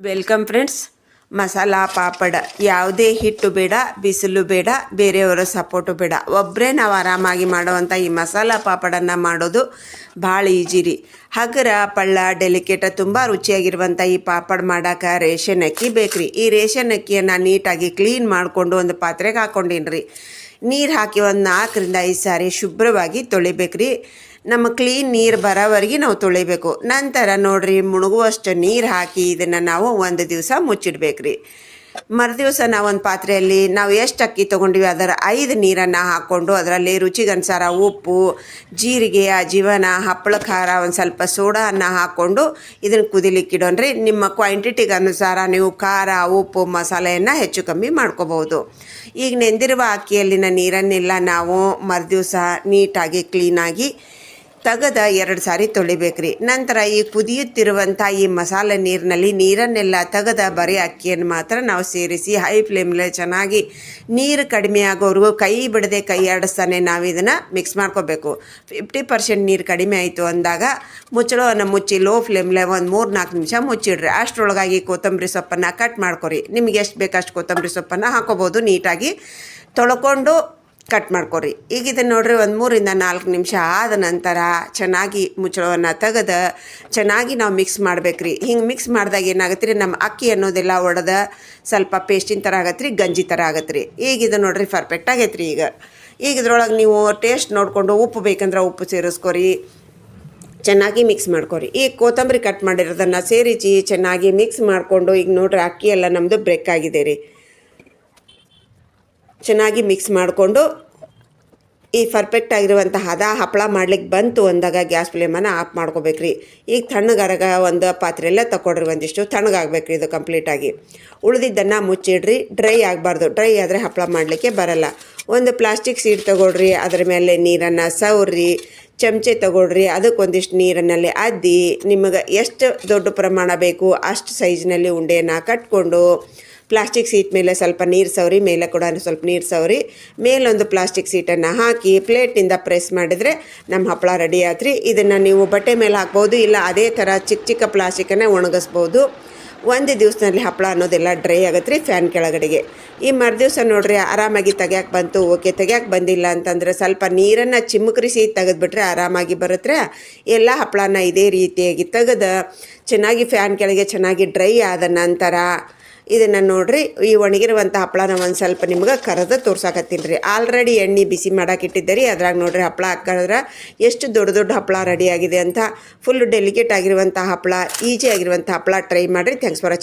Welcome friends masala papad, ಯಾವುದೇ ಹಿಟ್ಟು ಬೇಡ, ಬಿಸಿಲು ಬೇಡ, ಬೇರೆಯವರ ಸಪೋರ್ಟು ಬೇಡ. ಒಬ್ಬರೇ ನಾವು ಆರಾಮಾಗಿ ಮಾಡುವಂಥ ಈ ಮಸಾಲ ಪಾಪಡನ್ನು ಮಾಡೋದು ಭಾಳ ಈಜಿ ರೀ. ಹಗರ, ಪಳ್ಳ ಡೆಲಿಕೇಟ ತುಂಬ ರುಚಿಯಾಗಿರುವಂಥ ಈ ಪಾಪಡ್ ಮಾಡೋಕೆ ರೇಷನ್ ಅಕ್ಕಿ ಬೇಕ್ರಿ. ಈ ರೇಷನ್ ಅಕ್ಕಿಯನ್ನು ನೀಟಾಗಿ ಕ್ಲೀನ್ ಮಾಡಿಕೊಂಡು ಒಂದು ಪಾತ್ರೆಗೆ ಹಾಕ್ಕೊಂಡೀನಿ ರೀ ನೀರು ಹಾಕಿ ಒಂದು ನಾಲ್ಕರಿಂದ ಐದು ಸಾರಿ ಶುಭ್ರವಾಗಿ ತೊಳಿಬೇಕ್ರಿ. ನಮ್ಮ ಕ್ಲೀನ್ ನೀರು ಬರೋವರೆಗೆ ನಾವು ತೊಳಿಬೇಕು. ನಂತರ ನೋಡ್ರಿ ಮುಳುಗುವಷ್ಟು ನೀರು ಹಾಕಿ ಇದನ್ನು ನಾವು ಒಂದು ದಿವಸ ಮುಚ್ಚಿಡ್ಬೇಕ್ರಿ. ಮರುದಿವಸ ಒಂದು ಪಾತ್ರೆಯಲ್ಲಿ ನಾವು ಎಷ್ಟು ಅಕ್ಕಿ ತೊಗೊಂಡಿವಿ, ಅದರ ಐದು ನೀರನ್ನು ಹಾಕ್ಕೊಂಡು ಅದರಲ್ಲಿ ರುಚಿಗನುಸಾರ ಉಪ್ಪು, ಜೀರಿಗೆ ಅಜೀವನ ಹಪ್ಪಳ ಖಾರ, ಒಂದು ಸ್ವಲ್ಪ ಸೋಡಾನ ಹಾಕ್ಕೊಂಡು ಇದನ್ನು ಕುದಿಲಿಕ್ಕೆ ಇಡೋಣ್ರಿ. ನಿಮ್ಮ ಕ್ವಾಂಟಿಟಿಗೆ ಅನುಸಾರ ನೀವು ಖಾರ, ಉಪ್ಪು, ಮಸಾಲೆಯನ್ನು ಹೆಚ್ಚು ಕಮ್ಮಿ ಮಾಡ್ಕೋಬಹುದು. ಈಗ ನೆಂದಿರುವ ಅಕ್ಕಿಯಲ್ಲಿನ ನೀರನ್ನೆಲ್ಲ ನಾವು ಮರುದಿವಸ ನೀಟಾಗಿ, ಕ್ಲೀನಾಗಿ ತೆಗೆದ ಎರಡು ಸಾರಿ ತೊಳಿಬೇಕ್ರಿ. ನಂತರ ಈ ಕುದಿಯುತ್ತಿರುವಂಥ ಈ ಮಸಾಲೆ ನೀರಿನಲ್ಲಿ ನೀರನ್ನೆಲ್ಲ ತೆಗೆದ ಬರೀ ಅಕ್ಕಿಯನ್ನು ಮಾತ್ರ ನಾವು ಸೇರಿಸಿ ಹೈ ಫ್ಲೇಮ್ನಲ್ಲಿ ಚೆನ್ನಾಗಿ ನೀರು ಕಡಿಮೆ ಆಗೋವರೆಗೂ ಕೈ ಬಿಡದೆ ಕೈ ಆಡಿಸ್ತಾನೆ ನಾವು ಇದನ್ನು ಮಿಕ್ಸ್ ಮಾಡ್ಕೋಬೇಕು. ಫಿಫ್ಟಿ ಪರ್ಸೆಂಟ್ ನೀರು ಕಡಿಮೆ ಆಯಿತು ಅಂದಾಗ ಮುಚ್ಚಳವನ್ನು ಮುಚ್ಚಿ ಲೋ ಫ್ಲೇಮ್ಲೆ ಒಂದು ಮೂರು ನಾಲ್ಕು ನಿಮಿಷ ಮುಚ್ಚಿಡ್ರಿ. ಅಷ್ಟರೊಳಗಾಗಿ ಕೊತ್ತಂಬರಿ ಸೊಪ್ಪನ್ನು ಕಟ್ ಮಾಡ್ಕೊರಿ. ನಿಮಗೆ ಎಷ್ಟು ಬೇಕಷ್ಟು ಕೊತ್ತಂಬರಿ ಸೊಪ್ಪನ್ನು ಹಾಕೋಬೋದು ನೀಟಾಗಿ ತೊಳ್ಕೊಂಡು ಕಟ್ ಮಾಡ್ಕೊರಿ. ಈಗ ಇದನ್ನು ನೋಡ್ರಿ ಒಂದು ಮೂರಿಂದ ನಾಲ್ಕು ನಿಮಿಷ ಆದ ನಂತರ ಚೆನ್ನಾಗಿ ಮುಚ್ಚಳವನ್ನು ತೆಗೆದು ಚೆನ್ನಾಗಿ ನಾವು ಮಿಕ್ಸ್ ಮಾಡ್ಬೇಕ್ರಿ. ಹಿಂಗೆ ಮಿಕ್ಸ್ ಮಾಡಿದಾಗ ಏನಾಗತ್ತೆ ರೀ ನಮ್ಮ ಅಕ್ಕಿ ಅನ್ನೋದೆಲ್ಲ ಒಡೆದ ಸ್ವಲ್ಪ ಪೇಸ್ಟಿನ ಥರ ಆಗತ್ತೆ ರೀ ಗಂಜಿ ಥರ ಆಗತ್ತೆ ರೀ ಈಗ ಇದು ನೋಡ್ರಿ ಪರ್ಫೆಕ್ಟ್ ಆಗೈತೆ ರೀ ಈಗ. ಈಗ ಇದ್ರೊಳಗೆ ನೀವು ಟೇಸ್ಟ್ ನೋಡಿಕೊಂಡು ಉಪ್ಪು ಬೇಕಂದ್ರೆ ಉಪ್ಪು ಸೇರಿಸ್ಕೊರಿ. ಚೆನ್ನಾಗಿ ಮಿಕ್ಸ್ ಮಾಡ್ಕೊರಿ. ಈ ಕೊತ್ತಂಬರಿ ಕಟ್ ಮಾಡಿರೋದನ್ನು ಸೇರಿಸಿ ಚೆನ್ನಾಗಿ ಮಿಕ್ಸ್ ಮಾಡಿಕೊಂಡು ಈಗ ನೋಡ್ರಿ ಅಕ್ಕಿ ಎಲ್ಲ ನಮ್ಮದು ಬ್ರೇಕ್ ಆಗಿದೆ ರೀ ಚೆನ್ನಾಗಿ ಮಿಕ್ಸ್ ಮಾಡಿಕೊಂಡು ಈ ಪರ್ಫೆಕ್ಟ್ ಆಗಿರುವಂಥ ಹದ ಹಪ್ಪಳ ಮಾಡ್ಲಿಕ್ಕೆ ಬಂತು ಅಂದಾಗ ಗ್ಯಾಸ್ ಫ್ಲೇಮನ್ನು ಆಫ್ ಮಾಡ್ಕೋಬೇಕ್ರಿ. ಈಗ ತಣ್ಣಗರಗ ಒಂದು ಪಾತ್ರೆಯಲ್ಲೇ ತಗೊಡ್ರಿ ಒಂದಿಷ್ಟು ತಣ್ಣಗಾಗಬೇಕ್ರಿ ಇದು ಕಂಪ್ಲೀಟಾಗಿ ಉಳಿದಿದ್ದನ್ನು ಮುಚ್ಚಿಡ್ರಿ. ಡ್ರೈ ಆಗಬಾರ್ದು. ಡ್ರೈ ಆದರೆ ಹಪ್ಪಳ ಮಾಡಲಿಕ್ಕೆ ಬರಲ್ಲ. ಒಂದು ಪ್ಲಾಸ್ಟಿಕ್ ಸೀಟ್ ತೊಗೊಳ್ರಿ, ಅದರ ಮೇಲೆ ನೀರನ್ನು ಸವ್ರಿ, ಚಮಚೆ ತಗೊಳ್ರಿ, ಅದಕ್ಕೊಂದಿಷ್ಟು ನೀರನ್ನಲ್ಲಿ ಅದ್ದಿ ನಿಮಗೆ ಎಷ್ಟು ದೊಡ್ಡ ಪ್ರಮಾಣ ಬೇಕು ಅಷ್ಟು ಸೈಜ್ನಲ್ಲಿ ಉಂಡೆಯನ್ನು ಕಟ್ಕೊಂಡು ಪ್ಲಾಸ್ಟಿಕ್ ಸೀಟ್ ಮೇಲೆ ಸ್ವಲ್ಪ ನೀರು ಸವರಿ, ಮೇಲೆ ಕೂಡ ಸ್ವಲ್ಪ ನೀರು ಸವರಿ. ಮೇಲೊಂದು ಪ್ಲಾಸ್ಟಿಕ್ ಸೀಟನ್ನು ಹಾಕಿ ಪ್ಲೇಟಿಂದ ಪ್ರೆಸ್ ಮಾಡಿದರೆ ನಮ್ಮ ಹಪ್ಪಳ ರೆಡಿ ಆತ್ರಿ. ಇದನ್ನು ನೀವು ಬಟ್ಟೆ ಮೇಲೆ ಹಾಕ್ಬೋದು, ಇಲ್ಲ ಅದೇ ಥರ ಚಿಕ್ಕ ಚಿಕ್ಕ ಪ್ಲಾಸ್ಟಿಕನ್ನು ಒಣಗಿಸ್ಬೋದು. ಒಂದು ದಿವಸದಲ್ಲಿ ಹಪ್ಪಳ ಅನ್ನೋದೆಲ್ಲ ಡ್ರೈ ಆಗತ್ತೆ ರೀ ಫ್ಯಾನ್ ಕೆಳಗಡೆಗೆ. ಈ ಮರುದಿವಸ ನೋಡ್ರಿ, ಆರಾಮಾಗಿ ತೆಗ್ಯಾಕೆ ಬಂತು ಓಕೆ ತೆಗ್ಯಾಕೆ ಬಂದಿಲ್ಲ ಅಂತಂದರೆ ಸ್ವಲ್ಪ ನೀರನ್ನು ಚಿಮುಕರಿಸಿ ತೆಗೆದುಬಿಟ್ರೆ ಆರಾಮಾಗಿ ಬರುತ್ತೆ ಎಲ್ಲ ಹಪ್ಪಳನ ಇದೇ ರೀತಿಯಾಗಿ ತೆಗೆದು, ಚೆನ್ನಾಗಿ ಫ್ಯಾನ್ ಕೆಳಗೆ ಚೆನ್ನಾಗಿ ಡ್ರೈ ಆದ ನಂತರ ಇದನ್ನು ನೋಡ್ರಿ, ಈ ಒಣಗಿರುವಂಥ ಹಪ್ಪಳನ ಒಂದು ಸ್ವಲ್ಪ ನಿಮ್ಗೆ ಕರೆದು ತೋರ್ಸಾಕತ್ತೀನಿ ರೀ. ಆಲ್ರೆಡಿ ಎಣ್ಣೆ ಬಿಸಿ ಇಟ್ಟಿದ್ದೆ ರೀ ಅದ್ರಾಗ ನೋಡ್ರಿ ಹಪ್ಪಳ ಹಾಕಿದ್ರೆ ಎಷ್ಟು ದೊಡ್ಡ ದೊಡ್ಡ ಹಪ್ಪಳ ರೆಡಿ ಆಗಿದೆ ಅಂತ. ಫುಲ್ ಡೆಲಿಕೇಟ್ ಆಗಿರುವಂಥ ಹಪ್ಪಳ, ಈಜಿ ಆಗಿರುವಂಥ ಹಪ್ಪಳ ಟ್ರೈ ಮಾಡಿರಿ. Thanks for watching